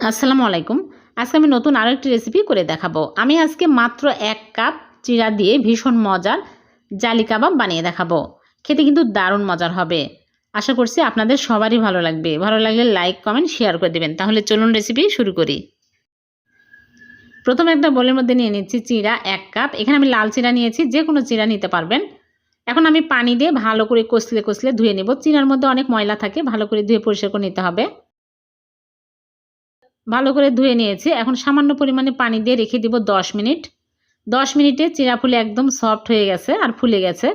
আসসালামু আলাইকুম। আজকে আমি নতুন আরও একটি রেসিপি করে দেখাবো। আমি আজকে মাত্র এক কাপ চিরা দিয়ে ভীষণ মজার জালি কাবাব বানিয়ে দেখাবো। খেতে কিন্তু দারুণ মজার হবে। আশা করছি আপনাদের সবারই ভালো লাগবে। ভালো লাগলে লাইক কমেন্ট শেয়ার করে দেবেন। তাহলে চলুন রেসিপি শুরু করি। প্রথমে একটা বোলের মধ্যে নিয়ে নিচ্ছি চিরা এক কাপ। এখানে আমি লাল চিরা নিয়েছি। যে কোনো চিরা নিতে পারবেন। এখন আমি পানি দিয়ে ভালো করে কষলে কষলে ধুয়ে নেব। চিরার মধ্যে অনেক ময়লা থাকে। ভালো করে ধুয়ে পরিষ্কার করে নিতে হবে। ভালো করে ধুয়ে নিয়েছি। এখন সামান্য পরিমাণে পানি দিয়ে রেখে দিব দশ মিনিট। দশ মিনিটে চিরা ফুলে একদম সফট হয়ে গেছে আর ফুলে গেছে।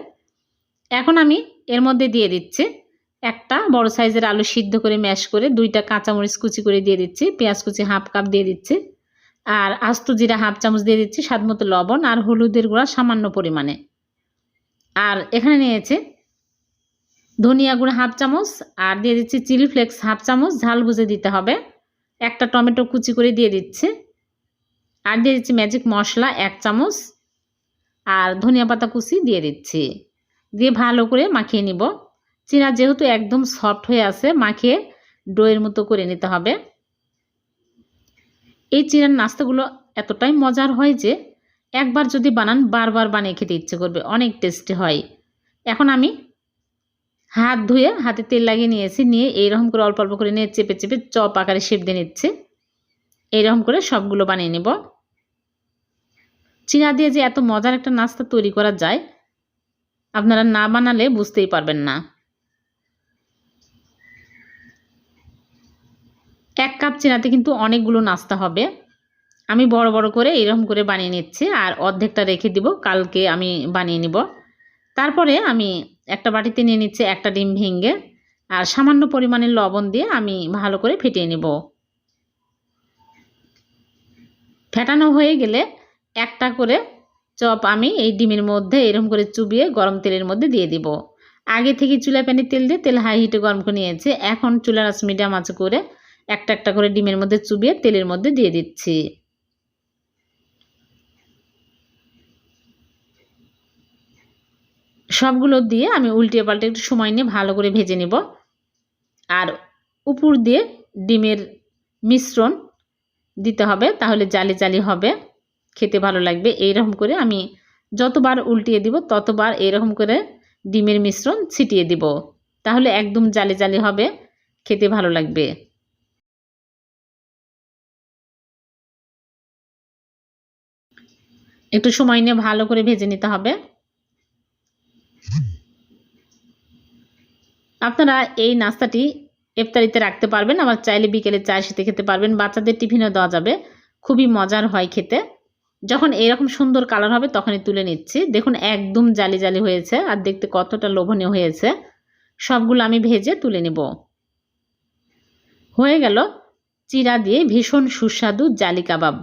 এখন আমি এর মধ্যে দিয়ে দিচ্ছি একটা বড় সাইজের আলু সিদ্ধ করে ম্যাশ করে দুইটা কাঁচামরিচ কুচি করে দিয়ে দিচ্ছি, পেঁয়াজ কুচি হাফ কাপ দিয়ে দিচ্ছি আর আস্ত জিরা হাফ চামচ দিয়ে দিচ্ছি স্বাদ মতো লবণ আর হলুদের গুঁড়া সামান্য পরিমাণে। আর এখানে নিয়েছে ধনিয়া গুঁড়া হাফ চামচ আর দিয়ে দিচ্ছি চিলি ফ্লেক্স হাফ চামচ, ঝাল বুঝে দিতে হবে। একটা টমেটো কুচি করে দিয়ে দিচ্ছি। আর দিয়ে দিচ্ছি ম্যাজিক মশলা এক চামচ আর ধনিয়া পাতা কুচি দিয়ে দিচ্ছি। দিয়ে ভালো করে মাখিয়ে নিব। চিরা যেহেতু একদম সফট হয়ে আছে, মাখিয়ে ডোয়ের মতো করে নিতে হবে। এই চিরার নাস্তাগুলো এতটাই মজার হয় যে একবার যদি বানান বারবার বানিয়ে খেতে ইচ্ছে করবে, অনেক টেস্টি হয়। এখন আমি হাত ধুয়ে হাতে তেল লাগিয়ে নিয়েছি। নিয়ে এইরকম করে অল্প অল্প করে নিয়ে চেপে চেপে চপ আকারে শেপ দিয়ে নিচ্ছে। এইরকম করে সবগুলো বানিয়ে নেব। চিনা দিয়ে যে এত মজার একটা নাস্তা তৈরি করা যায়, আপনারা না বানালে বুঝতেই পারবেন না। এক কাপ চিনাতে কিন্তু অনেকগুলো নাস্তা হবে। আমি বড় বড় করে এরকম করে বানিয়ে নিচ্ছি আর অর্ধেকটা রেখে দিব, কালকে আমি বানিয়ে নিব। তারপরে আমি একটা বাটিতে নিয়ে নিচ্ছে একটা ডিম ভেঙে, আর সামান্য পরিমাণে লবণ দিয়ে আমি ভালো করে ফেটিয়ে নেব। ফেটানো হয়ে গেলে একটা করে চপ আমি এই ডিমের মধ্যে এরকম করে চুবিয়ে গরম তেলের মধ্যে দিয়ে দিব। আগে থেকে চুলা প্যানে তেল দিয়ে তেল হাই হিটে গরম করে নিয়েছে, এখন চুলার আঁচ মিডিয়াম আঁচে করে একটা একটা করে ডিমের মধ্যে চুবিয়ে তেলের মধ্যে দিয়ে দিচ্ছি। সবগুলো দিয়ে আমি উল্টিয়ে পাল্টে একটু সময় নিয়ে ভালো করে ভেজে নেব। আর উপর দিয়ে ডিমের মিশ্রণ দিতে হবে, তাহলে জালি জালি হবে। খেতে ভালো লাগবে। এইরকম করে আমি যতবার উল্টিয়ে দিব, ততবার এরকম করে ডিমের মিশ্রণ ছিটিয়ে দিব। তাহলে একদম জালি জালি হবে। খেতে ভালো লাগবে। একটু সময় নিয়ে ভালো করে ভেজে নিতে হবে। আপনারা এই নাস্তাটি ইফতারিতে রাখতে পারবেন, আবার চাইলে বিকেলে চায়ের সাথে খেতে পারবেন। বাচ্চাদের টিফিনও দেওয়া যাবে। খুবই মজার হয় খেতে। যখন এরকম সুন্দর কালার হবে, তখনই তুলে নিচ্ছি। দেখুন, একদম জালি জালি হয়েছে, আর দেখতে কতটা লোভনীয় হয়েছে। সবগুলো আমি ভেজে তুলে নেব। হয়ে গেল চিরা দিয়ে ভীষণ সুস্বাদু জালি কাবাব।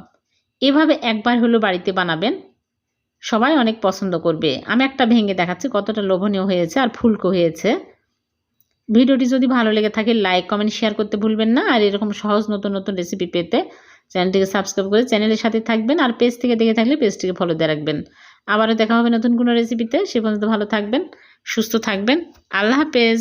এভাবে একবার হলো বাড়িতে বানাবেন, সবাই অনেক পছন্দ করবে। আমি একটা ভেঙে দেখাচ্ছি কতটা লোভনীয় হয়েছে আর ফুলকো হয়েছে। ভিডিওটি যদি ভালো লেগে থাকে লাইক কমেন্ট শেয়ার করতে ভুলবেন না। আর এরকম সহজ নতুন নতুন রেসিপি পেতে চ্যানেলটিকে সাবস্ক্রাইব করে চ্যানেলের সাথে থাকবেন আর পেজ থেকে দেখে থাকলে পেজটিকে ফলো দিয়ে রাখবেন। আবারও দেখা হবে নতুন কোনো রেসিপিতে সে পর্যন্ত ভালো থাকবেন, সুস্থ থাকবেন। আল্লাহ হাফেজ।